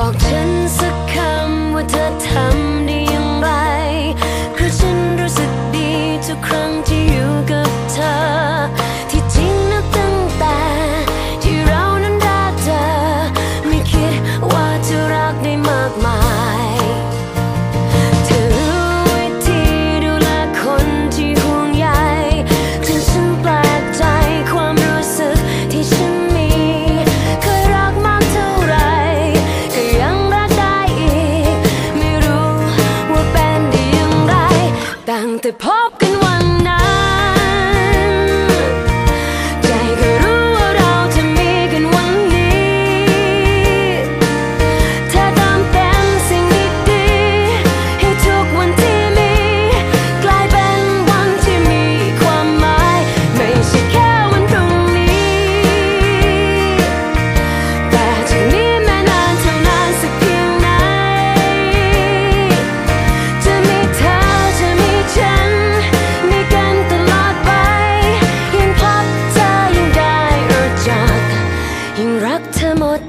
บอกฉันสักคำว่าเธอทำ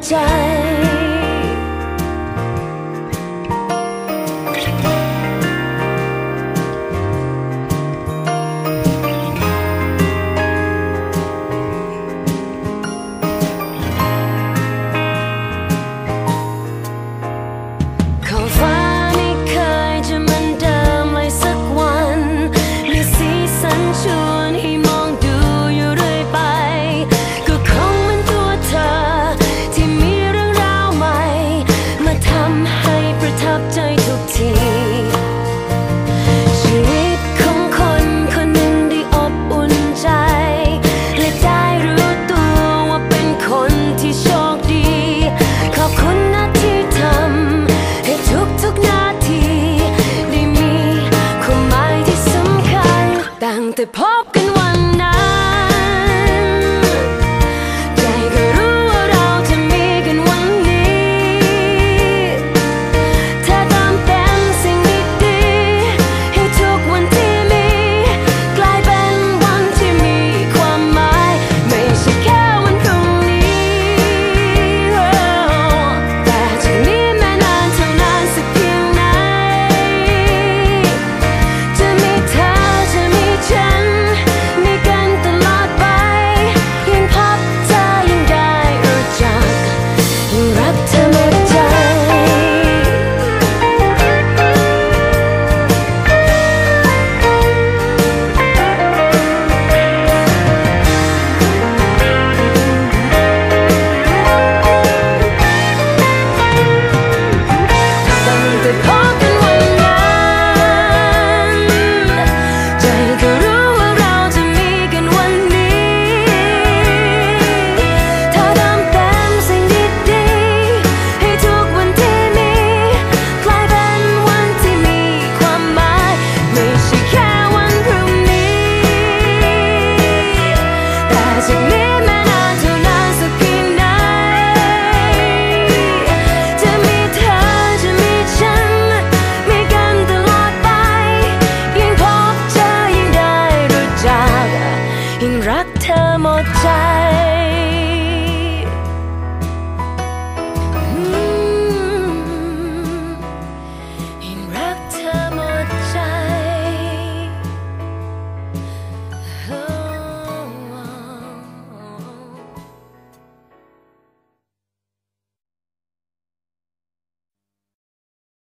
time. in one night. ยิ่งรักเธอหมดใจ